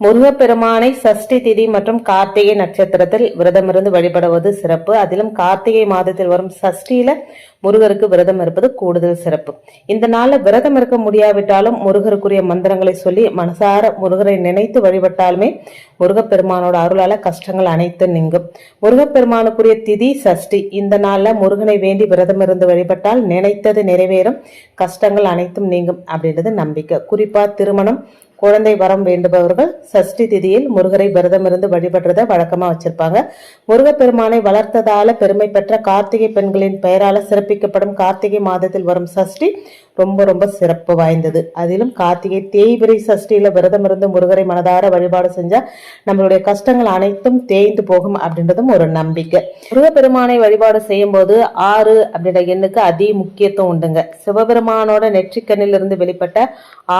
முருகப்பெருமானை சஷ்டி திதி மற்றும் கார்த்திகை நட்சத்திரத்தில் விரதமிருந்து வழிபடுவது சிறப்பு. அதிலும் கார்த்திகை மாதத்தில் வரும் சஷ்டியில முருகருக்கு விரதம் இருப்பது கூடுதல் சிறப்பு. இந்த நாளில் விரதம் இருக்க முடியாவிட்டாலும் முருகருக்குரிய மந்திரங்களை சொல்லி மனசார முருகரை நினைத்து வழிபட்டாலுமே முருகப்பெருமானோட அருளால கஷ்டங்கள் அனைத்தும் நீங்கும். முருகப்பெருமானுக்குரிய திதி சஷ்டி. இந்த நாளில் முருகனை வேண்டி விரதம் இருந்து வழிபட்டால் நினைத்தது நிறைவேறும் கஷ்டங்கள் அனைத்தும் நீங்கும் அப்படின்றது நம்பிக்கை. குறிப்பா திருமணம் குழந்தை வரம் வேண்டுபவர்கள் சஷ்டி திதியில் முருகரை விரதமிருந்து வழிபடுறத வழக்கமா வச்சிருப்பாங்க. முருகப்பெருமானை வளர்த்ததால பெருமை பெற்ற கார்த்திகை பெண்களின் பெயரால சிறப்பிக்கப்படும் கார்த்திகை மாதத்தில் வரும் சஷ்டி ரொம்ப ரொம்ப சிறப்பு வாய்ந்தது. அதிலும் கார்த்திகை தேய்பிரை சஷ்டியில விரதம் இருந்து முருகரை மனதார வழிபாடு செஞ்சா நம்மளுடைய கஷ்டங்கள் அனைத்தும் தேய்ந்து போகும் அப்படின்றதும் ஒரு நம்பிக்கை. முருகப்பெருமானை வழிபாடு செய்யும் போது ஆறு அப்படின்ற எண்ணுக்கு அதி முக்கியத்துவம் உண்டுங்க. சிவபெருமானோட நெற்றிக்கண்ணிலிருந்து வெளிப்பட்ட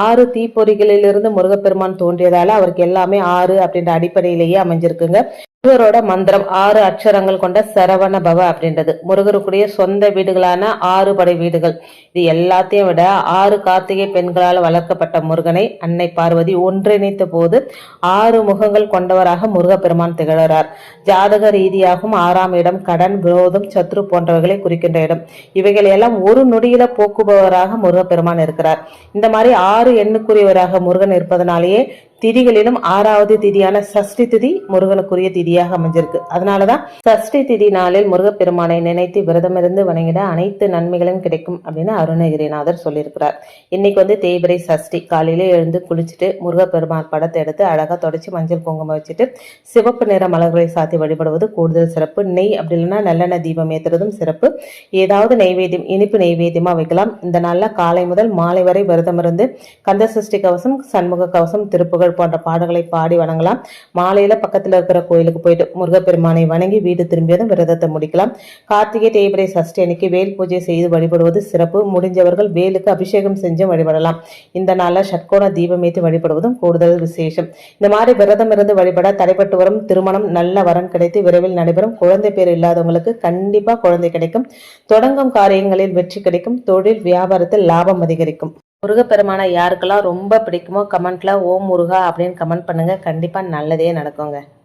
ஆறு தீப்பொறிகளிலிருந்து முருகப்பெருமான் தோன்றியதால அவருக்கு எல்லாமே ஆறு அப்படின்ற அடிப்படையிலேயே அமைஞ்சிருக்குங்க. முருகரோட மந்திரம் ஆறு அக்ஷரங்கள் கொண்ட சரவண பவ அப்படின்றது. முருகருக்குரிய சொந்த வீடுகளான ஆறு படை வீடுகள். இது எல்லாத்தையும் விட ஆறு கார்த்திகை பெண்களால் வளர்க்கப்பட்ட முருகனை அன்னை பார்வதி ஒன்றிணைத்த போது ஆறு முகங்கள் கொண்டவராக முருகப்பெருமான் திகழறார். ஜாதக ரீதியாகவும் ஆறாம் இடம் கடன் விரோதம் சத்ரு போன்றவர்களை குறிக்கின்ற இடம். இவைகள் எல்லாம் ஒரு நொடியில போக்குபவராக முருகப்பெருமான் இருக்கிறார். இந்த மாதிரி ஆறு எண்ணுக்குரியவராக முருகன் இருப்பதனாலேயே திதிகளிலும் ஆறாவது திதியான சஷ்டி திதி முருகனுக்குரிய திதியாக அமைஞ்சிருக்கு. அதனாலதான் சஷ்டி திதி நாளில் முருகப்பெருமானை நினைத்து விரதமிருந்து வணங்கிட அனைத்து நன்மைகளும் கிடைக்கும் அப்படின்னு அருணகிரிநாதர் சொல்லியிருக்கிறார். இன்னைக்கு வந்து தேய்பிரை சஷ்டி. காலையிலே எழுந்து குளிச்சுட்டு முருகப்பெருமான் படத்தை எடுத்து அழகா தொடச்சி மஞ்சள் குங்குமம் வச்சுட்டு சிவப்பு நிற மலர்களை சாத்தி வழிபடுவது கூடுதல் சிறப்பு. நெய் அப்படி இல்லைன்னா நல்லெண்ணெய் தீபம் ஏத்துறதும் சிறப்பு. ஏதாவது நெய்வேத்தியம் இனிப்பு நெய்வேத்தியமா வைக்கலாம். இந்த நாளில் காலை முதல் மாலை வரை விரதம் இருந்து கந்த சஷ்டி கவசம் சண்முக கவசம் திருப்புகள் திருப்புகழ் போன்ற பாடல்களை பாடி வணங்கலாம். மாலையில பக்கத்துல இருக்கிற கோயிலுக்கு போயிட்டு முருகப்பெருமானை வணங்கி வீடு திரும்பியதும் விரதத்தை முடிக்கலாம். கார்த்திகை தேய்பிரை சஷ்டி அன்னைக்கு வேல் பூஜை செய்து வழிபடுவது சிறப்பு. முடிஞ்சவர்கள் வேலுக்கு அபிஷேகம் செஞ்சும் வழிபடலாம். இந்த நாளில் ஷட்கோண தீபம் ஏற்றி வழிபடுவதும் கூடுதல் விசேஷம். இந்த மாதிரி விரதம் இருந்து வழிபட தடைப்பட்டு வரும் திருமணம் நல்ல வரம் கிடைத்து விரைவில் நடைபெறும். குழந்தை பேர் இல்லாதவங்களுக்கு கண்டிப்பா குழந்தை கிடைக்கும். தொடங்கும் காரியங்களில் வெற்றி கிடைக்கும். தொழில் வியாபாரத்தில் லாபம் அதிகரிக்கும். முருகப்பெருமானை யாருக்கெல்லாம் ரொம்ப பிடிக்குமோ கமெண்ட்ல ஓம் முருகா அப்படின்னு கமெண்ட் பண்ணுங்க. கண்டிப்பா நல்லதே நடக்குங்க.